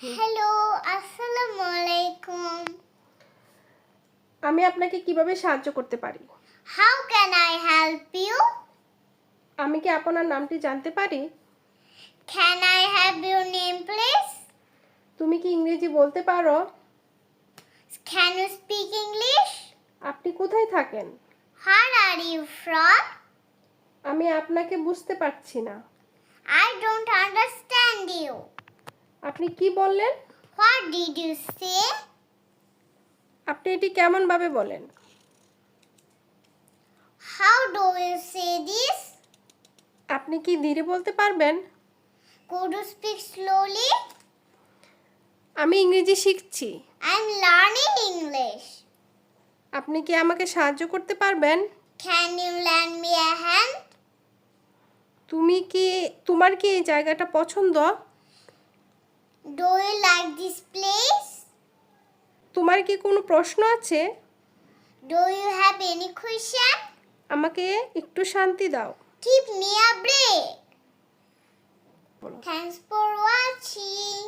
Hello আসসালামু আলাইকুম আমি আপনাকে কীভাবে সাহায্য করতে পারি? How can I help you আমি কি আপনার নামটি জানতে পারি? Can I have your name please তুমি কি ইংরেজি বলতে পারো? ক্যান ইউ স্পিক ইংলিশ আপনি কোথায় থাকেন? হার আর ইউ ফ্রম আমি আপনাকে বুঝতে পারছি না। আই ডোন্ট ইউ আপনি কি বললেন? হোয়াট ডিড ইউ সে আপনি এটি কেমনভাবে বলেন? How do you say this আপনি কি ধীরে বলতে পারবেন? কুড ইউ স্পিক স্লোলি আমি ইংরেজি শিখছি। আই এম লার্নিং ইংলিশ আপনি কি আমাকে সাহায্য করতে পারবেন? Can you lend me a hand তুমি কি তোমার কি এই জায়গাটা পছন্দ? Do you like this place তোমার কি কোনো প্রশ্ন আছে? Do you have any question আমাকে একটু শান্তি দাও। Give me a break. Thanks for watching.